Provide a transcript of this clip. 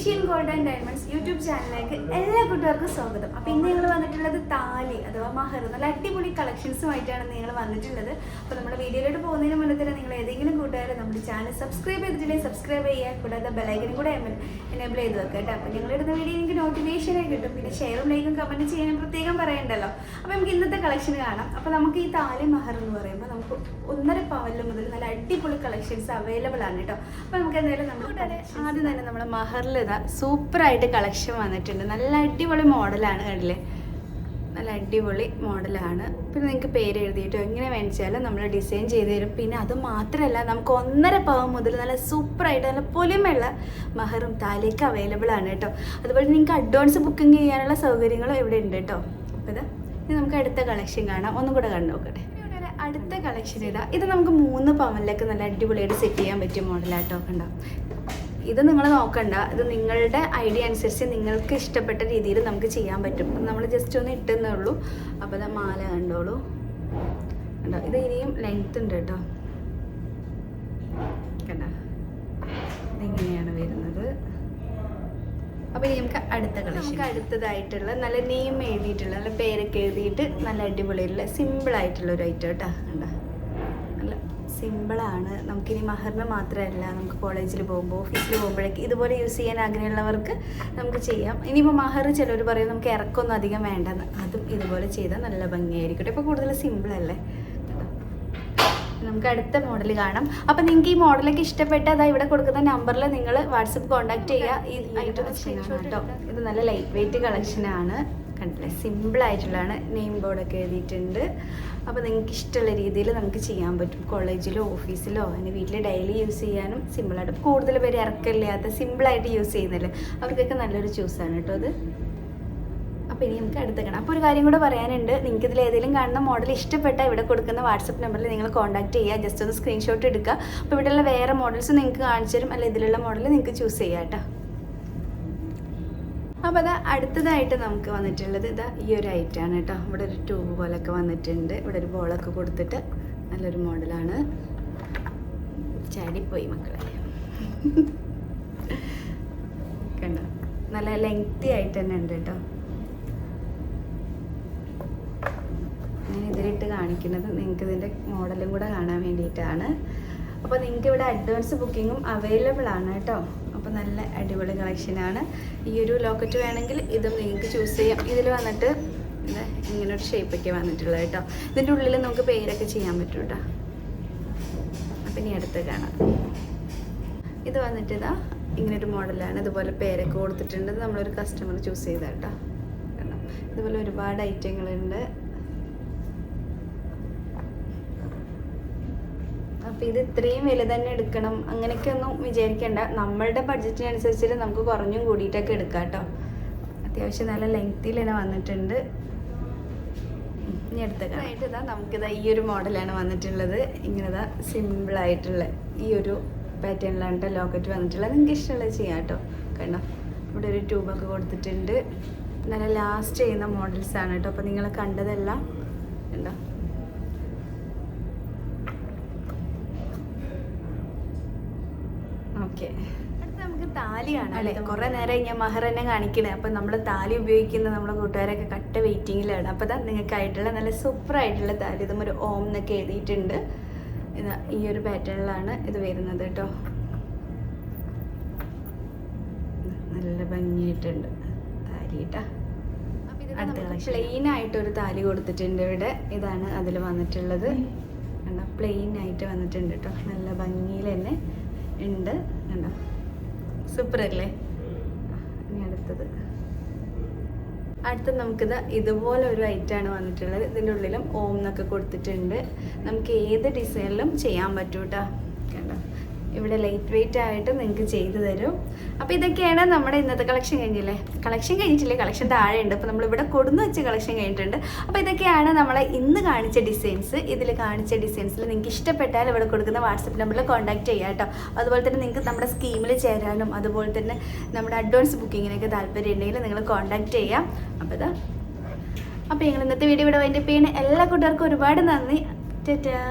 Asian gold and diamonds YouTube ചാനലിലേക്ക് എല്ലാ കൂട്ടുകാർക്കും സ്വാഗതം. അപ്പോൾ ഇന്ന് നിങ്ങൾ വന്നിട്ടുള്ളത് താലി അഥവാ മഹർ നല്ല അടിപൊളി കളക്ഷൻസുമായിട്ടാണ് നിങ്ങൾ വന്നിട്ടുള്ളത്. അപ്പോൾ നമ്മുടെ വീഡിയോയിലോട്ട് പോകുന്നതിന് മുന്നേ തന്നെ നിങ്ങൾ ഏതെങ്കിലും കൂട്ടുകാരെ നമ്മുടെ ചാനൽ സബ്സ്ക്രൈബ് ചെയ്തിട്ടുണ്ടെങ്കിൽ സബ്സ്ക്രൈബ് ചെയ്യുക കൂടാതെ ബെലൈക്കനും കൂടെ എനേബിൾ ചെയ്ത് വെക്കുക കേട്ടോ. അപ്പോൾ ഞങ്ങളിടുന്ന വീഡിയോ എനിക്ക് നോട്ടിഫിക്കേഷനായി കിട്ടും. പിന്നെ ഷെയറും ലൈക്കും കമന്റ് ചെയ്യാനും പ്രത്യേകം പറയണ്ടല്ലോ. അപ്പോൾ നമുക്ക് ഇന്നത്തെ കളക്ഷൻ കാണാം. അപ്പോൾ നമുക്ക് ഈ താലി മഹർ എന്ന് പറയുമ്പോൾ നമുക്ക് ഒന്നര പവൽ മുതൽ നല്ല അടിപൊളി കളക്ഷൻസ് അവൈലബിൾ ആണ് കേട്ടോ. അപ്പോൾ നമുക്ക് എന്തായാലും നമ്മുടെ ആദ്യം തന്നെ നമ്മുടെ മഹറിൽ ഇതാ സൂപ്പറായിട്ട് കളക്ഷൻ വന്നിട്ടുണ്ട്. നല്ല അടിപൊളി മോഡലാണ് കണ്ടില്ലേ? നല്ല അടിപൊളി മോഡലാണ്. പിന്നെ നിങ്ങൾക്ക് പേര് എഴുതിയിട്ടോ എങ്ങനെ വേണിച്ചാലും നമ്മൾ ഡിസൈൻ ചെയ്ത് തരും. പിന്നെ അത് മാത്രമല്ല നമുക്ക് ഒന്നര പവൻ മുതൽ നല്ല സൂപ്പറായിട്ട് നല്ല പൊലിമയുള്ള മഹറും താലിയൊക്കെ അവൈലബിൾ ആണ് കേട്ടോ. അതുപോലെ നിങ്ങൾക്ക് അഡ്വാൻസ് ബുക്കിംഗ് ചെയ്യാനുള്ള സൗകര്യങ്ങളും ഇവിടെ ഉണ്ട് കേട്ടോ. അപ്പോൾ ഇതാ ഇനി നമുക്ക് അടുത്ത കളക്ഷൻ കാണാം. ഒന്നും കൂടെ കണ്ടു നോക്കട്ടെ. അടുത്ത കളക്ഷൻ ഇതാ. ഇത് നമുക്ക് മൂന്ന് പവനിലേക്ക് നല്ല അടിപൊളിയായിട്ട് സെറ്റ് ചെയ്യാൻ പറ്റിയ മോഡലാട്ടോ കണ്ടോ? ഇത് നിങ്ങൾ നോക്കണ്ട. ഇത് നിങ്ങളുടെ ഐഡിയ അനുസരിച്ച് നിങ്ങൾക്ക് ഇഷ്ടപ്പെട്ട രീതിയിൽ നമുക്ക് ചെയ്യാൻ പറ്റും. നമ്മൾ ജസ്റ്റ് ഒന്ന് ഇട്ടെന്നേ ഉള്ളൂ. അപ്പോൾ ഇത് മാല കണ്ടോളൂ. കണ്ടോ? ഇത് ഇനിയും ലെങ്ത് ഉണ്ട് കേട്ടോ. കണ്ടോ? ഇതിങ്ങനെയാണ് വരുന്നത്. അപ്പോൾ ഇനി നമുക്ക് അടുത്ത കളക്ഷൻ. നമുക്ക് അടുത്തതായിട്ടുള്ള നല്ല നെയിം എഴുതിയിട്ടുള്ള നല്ല പേരൊക്കെ എഴുതിയിട്ട് നല്ല അടിപൊളിയുള്ള സിമ്പിൾ ആയിട്ടുള്ള ഒരു ഐറ്റം കേട്ടോ. കണ്ടോ? നല്ല സിമ്പിളാണ്. നമുക്കിനി മഹറിന് മാത്രമല്ല നമുക്ക് കോളേജിൽ പോകുമ്പോൾ ഓഫീസിൽ പോകുമ്പോഴേക്ക് ഇതുപോലെ യൂസ് ചെയ്യാൻ ആഗ്രഹമുള്ളവർക്ക് നമുക്ക് ചെയ്യാം. ഇനിയിപ്പോൾ മഹർ ചിലർ പറയും നമുക്ക് ഇറക്കൊന്നും അധികം വേണ്ടെന്ന്. അതും ഇതുപോലെ ചെയ്താൽ നല്ല ഭംഗിയായിരിക്കട്ടെ. ഇപ്പോൾ കൂടുതൽ സിമ്പിളല്ലേ? നമുക്ക് അടുത്ത മോഡൽ കാണാം. അപ്പം നിങ്ങൾക്ക് ഈ മോഡലൊക്കെ ഇഷ്ടപ്പെട്ടാൽ അതാ ഇവിടെ കൊടുക്കുന്ന നമ്പറിൽ നിങ്ങൾ വാട്സപ്പ് കോൺടാക്ട് ചെയ്യുക. ഈ ഐറ്റം കേട്ടോ ഇത് നല്ല ലൈറ്റ് വെയിറ്റ് കളക്ഷനാണ് കണ്ടില്ലേ? സിമ്പിൾ ആയിട്ടുള്ളതാണ് നെയിം ബോർഡൊക്കെ എഴുതിയിട്ടുണ്ട്. അപ്പോൾ നിങ്ങൾക്ക് ഇഷ്ടമുള്ള രീതിയിൽ നമുക്ക് ചെയ്യാൻ പറ്റും. കോളേജിലോ ഓഫീസിലോ അല്ലെങ്കിൽ വീട്ടിൽ ഡെയിലി യൂസ് ചെയ്യാനും സിമ്പിളായിട്ട് കൂടുതൽ പേര് ഇറക്കമില്ലാത്ത സിമ്പിളായിട്ട് യൂസ് ചെയ്യുന്നില്ലേ അവർക്കൊക്കെ നല്ലൊരു ചൂസാണ് കേട്ടോ അത്. അപ്പോൾ ഇനി നമുക്ക് അടുത്ത കാണാം. അപ്പോൾ ഒരു കാര്യം കൂടെ പറയാനുണ്ട്. നിങ്ങൾക്ക് ഇതിൽ ഏതെങ്കിലും കാണുന്ന മോഡൽ ഇഷ്ടപ്പെട്ട ഇവിടെ കൊടുക്കുന്ന വാട്സപ്പ് നമ്പറിൽ നിങ്ങൾ കോൺടാക്ട് ചെയ്യുക. ജസ്റ്റ് ഒന്ന് സ്ക്രീൻഷോട്ട് എടുക്കുക. അപ്പോൾ ഇവിടെയുള്ള വേറെ മോഡൽസ് നിങ്ങൾക്ക് കാണിച്ചു തരും അല്ലെങ്കിൽ ഇതിലുള്ള മോഡൽ നിങ്ങൾക്ക് ചൂസ് ചെയ്യാം കേട്ടോ. അപ്പോൾ അതാ അടുത്തതായിട്ട് നമുക്ക് വന്നിട്ടുള്ളത് ഇതാ ഈ ഒരു ഐറ്റാണ് കേട്ടോ. ഇവിടെ ഒരു ട്യൂബ് പോലൊക്കെ വന്നിട്ടുണ്ട്. ഇവിടെ ഒരു ബോളൊക്കെ കൊടുത്തിട്ട് നല്ലൊരു മോഡലാണ് ചാടിപ്പോയി മക്കളെ. കണ്ടോ? നല്ല ലെങ്തി ആയിട്ട് തന്നെ ഉണ്ട് കേട്ടോ. ഞാൻ ഇതിലിട്ട് കാണിക്കുന്നത് നിങ്ങൾക്ക് ഇതിന്റെ മോഡലും കൂടെ കാണാൻ വേണ്ടിയിട്ടാണ്. അപ്പോൾ നിങ്ങൾക്ക് ഇവിടെ അഡ്വാൻസ് ബുക്കിങ്ങും അവൈലബിൾ ആണ് കേട്ടോ. അപ്പോൾ നല്ല അടിപൊളി കളക്ഷനാണ് ഈ ഒരു ലോക്കറ്റ് വേണമെങ്കിൽ ഇതും നിങ്ങൾക്ക് ചൂസ് ചെയ്യാം. ഇതിൽ വന്നിട്ട് ഇങ്ങനെ ഒരു ഷേപ്പൊക്കെ വന്നിട്ടുള്ളത് കേട്ടോ. ഇതിന്റെ ഉള്ളിൽ നമുക്ക് പേരൊക്കെ ചെയ്യാൻ പറ്റും കേട്ടോ അപ്പം ഇനി അടുത്ത് കാണാം. ഇത് വന്നിട്ട് ഇതാ ഇങ്ങനൊരു മോഡലാണ് ഇതുപോലെ പേരൊക്കെ കൊടുത്തിട്ടുണ്ട്. നമ്മളൊരു കസ്റ്റമർ ചൂസ് ചെയ്ത കേട്ടോ? ഇതുപോലെ ഒരുപാട് ഐറ്റങ്ങളുണ്ട് അപ്പോൾ ഇത് ഇത്രയും വില തന്നെ എടുക്കണം. അങ്ങനെയൊക്കെ ഒന്നും വിചാരിക്കേണ്ട. നമ്മളുടെ ബഡ്ജറ്റിനനുസരിച്ചിട്ട് നമുക്ക് കുറഞ്ഞും കൂടിയിട്ടൊക്കെ എടുക്കാം കേട്ടോ. അത്യാവശ്യം നല്ല ലെങ്തിൽ തന്നെ വന്നിട്ടുണ്ട്. ഇനി അടുത്ത ആയിട്ട് ഇതാ നമുക്കിതാ ഈ ഒരു മോഡലാണ് വന്നിട്ടുള്ളത്. ഇങ്ങനെതാ സിമ്പിളായിട്ടുള്ള ഈ ഒരു പാറ്റേണിലാണ് കേട്ടോ ലോക്കറ്റ് വന്നിട്ടുള്ളത്. നിങ്ങൾക്ക് ഇഷ്ടമുള്ളത് ചെയ്യാം കേട്ടോ. കണ്ടോ ഇവിടെ ഒരു ട്യൂബൊക്കെ കൊടുത്തിട്ടുണ്ട്. നല്ല ലാസ്റ്റ് ചെയ്യുന്ന മോഡൽസ് ആണ് കേട്ടോ അപ്പോൾ നിങ്ങൾ കണ്ടതെല്ലാം ഉണ്ടോ ഓക്കെ. നമുക്ക് താലി കാണാം അല്ലേ കുറേ നേരം ഞാൻ മഹറന്നെ കാണിക്കണേ. അപ്പൊ നമ്മൾ താലി ഉപയോഗിക്കുന്ന നമ്മുടെ കൂട്ടുകാരൊക്കെ കട്ട വെയിറ്റിങ്ങിലാണ്. അപ്പോൾ അതാ നിങ്ങൾക്കായിട്ടുള്ള നല്ല സൂപ്പർ ആയിട്ടുള്ള താലി. ഇതും ഒരു ഓം എന്നൊക്കെ എഴുതിയിട്ടുണ്ട്. ഇതാ ഈ ഒരു പാറ്റേണിലാണ് ഇത് വരുന്നത് കേട്ടോ. നല്ല ഭംഗിയായിട്ടുണ്ട് താലി കേട്ടാ. പ്ലെയിൻ ആയിട്ടൊരു താലി കൊടുത്തിട്ടുണ്ട് ഇവിടെ. ഇതാണ് അതിൽ വന്നിട്ടുള്ളത്. പ്ലെയിൻ ആയിട്ട് വന്നിട്ടുണ്ട് കേട്ടോ. നല്ല ഭംഗിയിൽ തന്നെ ഉണ്ട്. കണ്ടോ? സൂപ്പർ അല്ലേ ഇനി അടുത്തത്. അടുത്ത നമുക്കിത് ഇതുപോലെ ഒരു ഐറ്റാണ് വന്നിട്ടുള്ളത്. ഇതിന്റെ ഉള്ളിലും ഓം എന്നൊക്കെ കൊടുത്തിട്ടുണ്ട്. നമുക്ക് ഏത് ഡിസൈനിലും ചെയ്യാൻ പറ്റൂ കേട്ടോ കണ്ടോ ഇവിടെ ലൈറ്റ് വെയിറ്റ് ആയിട്ട് നിങ്ങൾക്ക് ചെയ്തു തരും. അപ്പോൾ ഇതൊക്കെയാണ് നമ്മുടെ ഇന്നത്തെ കളക്ഷൻ കഴിഞ്ഞില്ലേ? കളക്ഷൻ കഴിഞ്ഞിട്ടില്ലേ? കളക്ഷൻ താഴെ ഉണ്ട് അപ്പോൾ നമ്മളിവിടെ കൊടുന്ന് വെച്ച കളക്ഷൻ കഴിഞ്ഞിട്ടുണ്ട്. അപ്പോൾ ഇതൊക്കെയാണ് നമ്മളെ ഇന്ന് കാണിച്ച ഡിസൈൻസ് ഇതിൽ കാണിച്ച ഡിസൈൻസിൽ നിങ്ങൾക്ക് ഇഷ്ടപ്പെട്ടാൽ ഇവിടെ കൊടുക്കുന്ന വാട്സപ്പ് നമ്പറിൽ കോൺടാക്ട് ചെയ്യാം കേട്ടോ. അതുപോലെ തന്നെ നിങ്ങൾക്ക് നമ്മുടെ സ്കീമിൽ ചേരാനും അതുപോലെ തന്നെ നമ്മുടെ അഡ്വാൻസ് ബുക്കിങ്ങിനൊക്കെ താല്പര്യം ഉണ്ടെങ്കിൽ നിങ്ങൾ കോൺടാക്ട് ചെയ്യാം. അപ്പോൾ ഇതാ. അപ്പോൾ ഞങ്ങൾ ഇന്നത്തെ വീഡിയോ ഇവിടെ വൈൻഡപ്പ് ചെയ്യുന്ന. എല്ലാ കൂട്ടുകാർക്കും ഒരുപാട് നന്ദി. ടാറ്റാ.